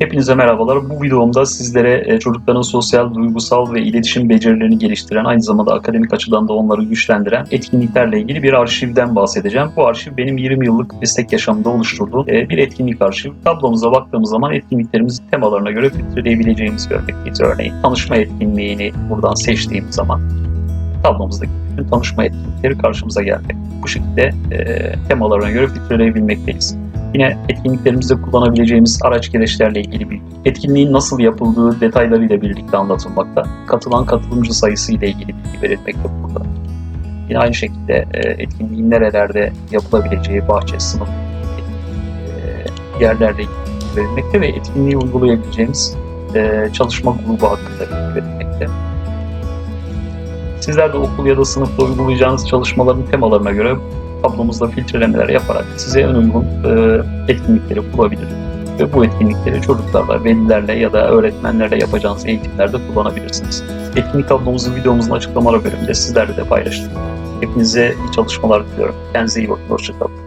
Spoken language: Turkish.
Hepinize merhabalar. Bu videomda sizlere e, çocukların sosyal, duygusal ve iletişim becerilerini geliştiren, aynı zamanda akademik açıdan da onları güçlendiren etkinliklerle ilgili bir arşivden bahsedeceğim. Bu arşiv benim 20 yıllık meslek yaşamında oluşturduğum e, bir etkinlik arşivi. Tablomuza baktığımız zaman etkinliklerimizi temalarına göre filtreleyebileceğimizi görmekteyiz. Örneğin tanışma etkinliğini buradan seçtiğim zaman tablomuzdaki bütün tanışma etkinlikleri karşımıza gelmekte. Bu şekilde e, temalarına göre filtreleyebilmekteyiz. Yine etkinliklerimizde kullanabileceğimiz araç gereçlerle ilgili bir etkinliğin nasıl yapıldığı detaylarıyla birlikte anlatılmakta. Katılan katılımcı sayısı ile ilgili bilgi verilmekte burada. Yine aynı şekilde e, etkinliğin nerelerde yapılabileceği, bahçe, sınıf e, yerlerle ilgili bilgi verilmekte ve etkinliği uygulayabileceğimiz e, çalışma grubu hakkında bilgi verilmekte. Sizler de okul ya da sınıfta uygulayacağınız çalışmaların temalarına göre tablomuzda filtrelemeler yaparak size en uygun e, etkinlikleri bulabilir. Ve bu etkinlikleri çocuklarla, velilerle ya da öğretmenlerle yapacağınız eğitimlerde kullanabilirsiniz. Etkinlik tablomuzu videomuzun açıklamalar bölümünde sizlerle de paylaştık. Hepinize iyi çalışmalar diliyorum. Kendinize iyi bakın. Hoşçakalın.